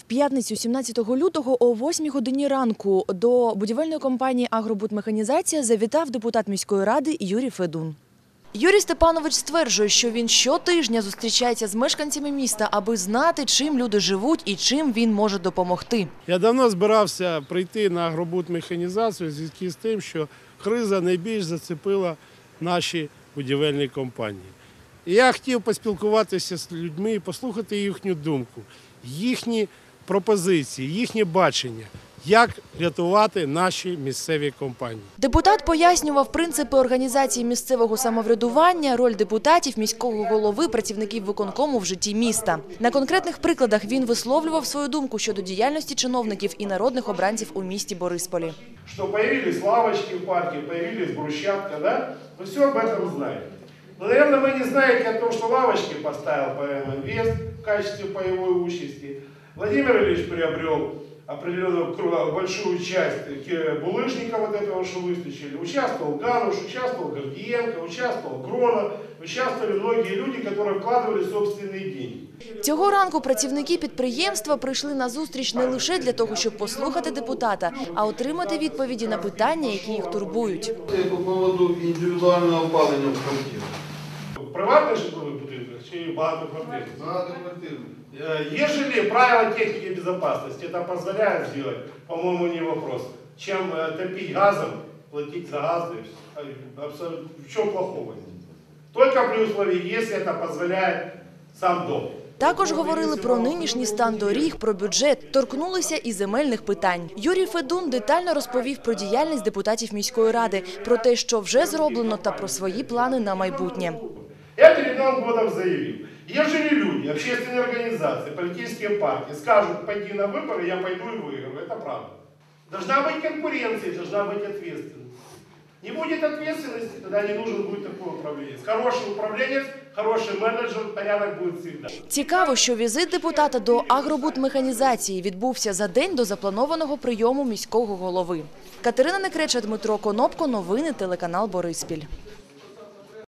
В п'ятницю, 17 лютого, о 8 годині ранку до будівельної компанії «Агробудмеханізація» завітав депутат міської ради Юрій Федун. Юрій Степанович стверджує, що він щотижня зустрічається з мешканцями міста, аби знати, чим люди живуть і чим він може допомогти. Я давно збирався прийти на агробут механізацію в зв'язку з тим, що криза найбільш зацепила наші будівельні компанії. І я хотів поспілкуватися з людьми і послухати їхню думку, їхні пропозиції, їхнє бачення, як рятувати наші місцеві компанії. Депутат пояснював принципи організації місцевого самоврядування, роль депутатів, міського голови, працівників виконкому в житті міста. На конкретних прикладах він висловлював свою думку щодо діяльності чиновників і народних обранців у місті Борисполі. что появились лавочки в парке, появились брусчатка, да? Вы все об этом знаете. Но, наверное, вы не знаете о том, что лавочки поставил ПМ «Инвест» в качестве паевой участи. Владимир Ильич приобрел определенную кру- большую часть э, булыжника вот этого, что выстучили. Участвовал Гануш, участвовал Гордиенко, участвовал Грона, участвовали многие люди, которые вкладывали собственные деньги. Цього ранку працівники підприємства прийшли на зустріч не лише для того, щоб послухати депутата, а отримати відповіді на питання, які їх турбують. По поводу індивідуального опалення в квартирах. Приватный житловый будинок чи багатоквартирный? Багатоквартирних. Э, Ежели правила техники безопасности это позволяет сделать, по-моему, не вопрос. Чем э, топить газом, платить за газ, да и всё. А, абсолютно, в чем плохого? Только при условии, если это позволяет сам дом. Також говорили про нинішній стан доріг, про бюджет, торкнулися і земельних питань. Юрій Федун детально розповів про діяльність депутатів міської ради, про те, що вже зроблено, та про свої плани на майбутнє. Я перед Новым годом заявил, ежели люди, общественные организации, политические партии скажут, пойди на выборы, я пойду и выиграю. Это правда. Должна быть конкуренция, должна быть ответственность. Не будет ответственности, тогда не нужен будет такой управленец. Хороший управленец, хороший менеджер, порядок будет всегда. Цікаво, що візит депутата до агробудмеханізації відбувся за день до запланованого прийому міського голови. Катерина Некреча, Дмитро Конопко. Новини телеканал Бориспіль.